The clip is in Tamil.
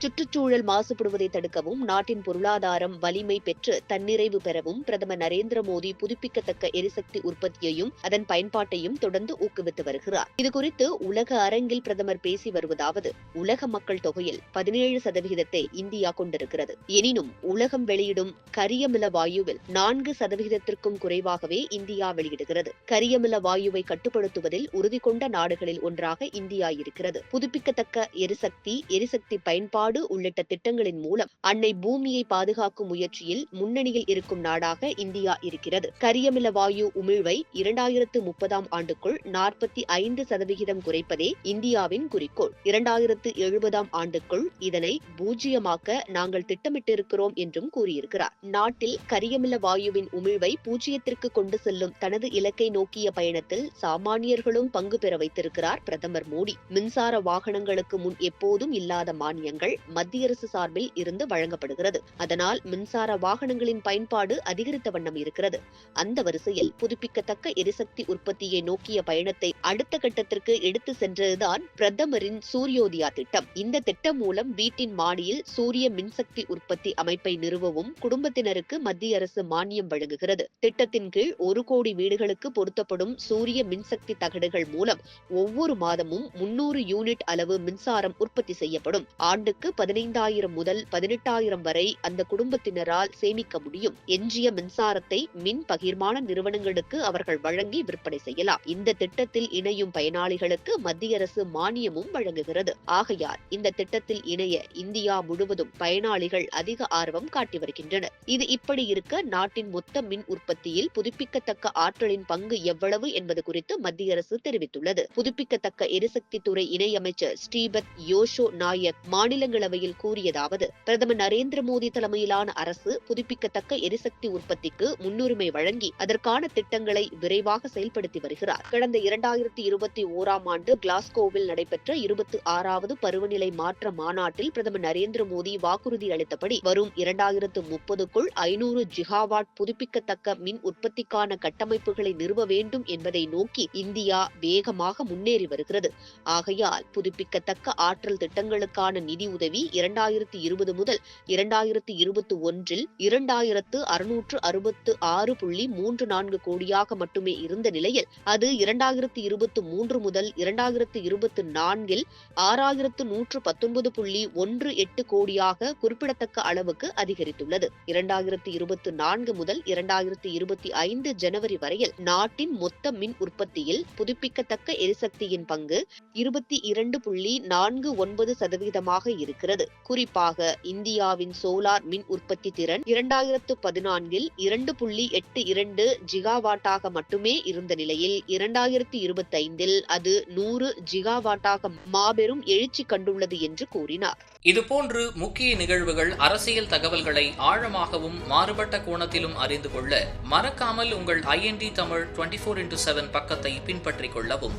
சுற்றுச்சூழல் மாசுபடுவதை தடுக்கவும் நாட்டின் பொருளாதாரம் வலிமை பெற்று தன்னிறைவு பெறவும் பிரதமர் நரேந்திர மோடி புதுப்பிக்கத்தக்க எரிசக்தி உற்பத்தியையும் அதன் பயன்பாட்டையும் தொடர்ந்து ஊக்குவித்து வருகிறார். இதுகுறித்து உலக அரங்கில் பிரதமர் பேசி வருவதாவது உலக மக்கள் தொகையில் பதினேழு சதவிகிதத்தை இந்தியா கொண்டிருக்கிறது. எனினும் உலகம் வெளியிடும் கரியமில வாயுவில் நான்கு சதவிகிதத்திற்கும் குறைவாகவே இந்தியா வெளியிடுகிறது. கரியமில வாயுவை கட்டுப்படுத்துவதில் உறுதி கொண்ட நாடுகளில் ஒன்றாக இந்தியா இருக்கிறது. புதுப்பிக்கத்தக்க எரிசக்தி எரிசக்தி பயன்பாடு உள்ளிட்ட திட்டங்களின் மூலம் அன்னை பூமியை பாதுகாக்கும் முயற்சியில் முன்னணியில் இருக்கும் நாடாக இந்தியா இருக்கிறது. கரியமில வாயு உமிழ்வை இரண்டாயிரத்து முப்பதாம் ஆண்டுக்குள் நாற்பத்தி ஐந்து சதவிகிதம் குறைப்பதே இந்தியாவின் குறிக்கோள். இரண்டாயிரத்து எழுபதாம் ஆண்டுக்குள் இதனை பூஜ்ஜியமாக்க நாங்கள் திட்டமிட்டிருக்கிறோம் என்றும் கூறியிருக்கிறார். நாட்டில் கரியமில வாயுவின் உமிழ்வை பூஜ்ஜியத்திற்கு கொண்டு செல்லும் தனது இலக்கை நோக்கிய பயணத்தில் சாமானியர்களும் பங்கு பெற வைத்திருக்கிறார் பிரதமர் மோடி. மின்சார வாகனங்களுக்கு முன் எப்போதும் இல்லாத மானியங்கள் மத்திய அரசு சார்பில் இருந்து வழங்கப்படுகிறது. அதனால் மின்சார வாகனங்களின் பயன்பாடு அதிகரித்த வண்ணம் இருக்கிறது. அந்த வரிசையில் புதுப்பிக்கத்தக்க எரிசக்தி உற்பத்தியை நோக்கிய பயணத்தை அடுத்த கட்டத்திற்கு எடுத்து சென்றதுதான் பிரதமரின் சூரியோதயா திட்டம். இந்த திட்டம் மூலம் வீட்டின் மாடியில் சூரிய மின்சக்தி உற்பத்தி அமைப்பை நிறுவவும் குடும்பத்தினருக்கு மத்திய அரசு மானியம் வழங்குகிறது. திட்டத்தின் கீழ் ஒரு கோடி வீடுகளுக்கு பொருத்தப்படும் சூரிய மின்சக்தி தகடுகள் மூலம் ஒவ்வொரு மாதமும் முன்னூறு யூனிட் அளவு மின்சாரம் உற்பத்தி செய்யப்படும். ஆண்டுக்கு பதினைந்தாயிரம் முதல் பதினெட்டாயிரம் வரை அந்த குடும்பத்தினரால் சேமிக்க முடியும். எஞ்சிய மின்சாரத்தை மின் பகிர்மான நிறுவனங்களுக்கு அவர்கள் வழங்கி விற்பனை செய்யலாம். இந்த திட்டத்தில் இணையும் பயனாளிகளுக்கு மத்திய அரசு மானியமும் வழங்குகிறது. ஆகையால் இந்த திட்டத்தில் இணைய இந்தியா முழுவதும் பயனாளிகள் அதிக ஆர்வம் காட்டி வருகின்றனர். இது இப்படி இருக்க நாட்டின் மொத்த மின் உற்பத்தியில் புதுப்பிக்கத்தக்க ஆற்றலின் பங்கு எவ்வளவு என்பது குறித்து மத்திய அரசு தெரிவித்துள்ளது. புதுப்பிக்கத்தக்க எரிசக்தி துறை இணையமைச்சர் ஸ்ரீபத் யோஷோ நாயக் மாநிலங்களவையில் கூறியதாவது பிரதமர் நரேந்திர மோடி தலைமையிலான அரசு புதுப்பிக்கத்தக்க எரிசக்தி உற்பத்திக்கு முன்னுரிமை வழங்கி அதற்கான திட்டங்களை விரைவாக செயல்படுத்தி வருகிறார். கடந்த இரண்டாயிரத்தி இருபத்தி ஓராம் ஆண்டு கிளாஸ்கோவில் நடைபெற்ற இருபத்தி ஆறாவது பருவநிலை மாற்ற மாநாட்டில் பிரதமர் நரேந்திர மோடி வாக்குறுதி அளித்தபடி வரும் இரண்டாயிரத்து முப்பதுக்குள் ஐநூறு ஜிகாவாட் புதுப்பிக்கத்தக்க மின் உற்பத்திக்கான கட்டமைப்புகளை நிறுவ வேண்டும் என்பதை நோக்கி இந்தியா வேகமாக முன்னேறி வருகிறது. ஆகையால் புதுப்பிக்கத்தக்க ஆற்றல் திட்டங்களுக்கான நிதி உதவி இரண்டாயிரத்தி இருபது முதல் இரண்டாயிரத்தி இருபத்தி ஒன்றில் இரண்டாயிரத்து அறுநூற்று அறுபத்து ஆறு புள்ளி மூன்று நான்கு கோடியாக மட்டுமே இருந்த நிலையில் அது இரண்டாயிரத்தி இருபத்தி மூன்று முதல் இரண்டாயிரத்து இருபத்தி நான்கில் ஆறாயிரத்து நூற்று பத்தொன்பது புள்ளி ஒன்று எட்டு கோடியாக குறிப்பிடத்தக்க அளவுக்கு அதிகரித்துள்ளது. இரண்டாயிரத்தி இருபத்தி நான்கு முதல் இரண்டாயிரத்தி இருபத்தி ஐந்து ஜனவரி வரையில் நாட்டின் மொத்த மின் உற்பத்தியில் புதுப்பிக்கத்தக்க எரிசக்தியின் பங்கு இருபத்தி இரண்டு புள்ளி நான்கு ஒன்பது சதவீதமாக இருக்கிறது குறிப்பாக இந்தியாவின் சோலார் மின் உற்பத்தி திறன் இரண்டாயிரத்து பதினான்கில் இரண்டு புள்ளி எட்டு இரண்டு ஜிகாவாட்டாக மட்டுமே இருந்த நிலையில் இரண்டாயிரத்து இருபத்தைந்தில் அது நூறு ஜிகாவாட்டாக மாபெரும் எழுச்சி கண்டுள்ளது என்று கூறினார். இதுபோன்று முக்கிய நிகழ்வுகள் அரசியல் தகவல்களை ஆழமாகவும் மாறுபட்ட கோணத்திலும் அறிந்து கொள்ள மறக்காமல் உங்கள் IND Tamil twenty four into seven பக்கத்தை பின்பற்றிக் கொள்ளவும்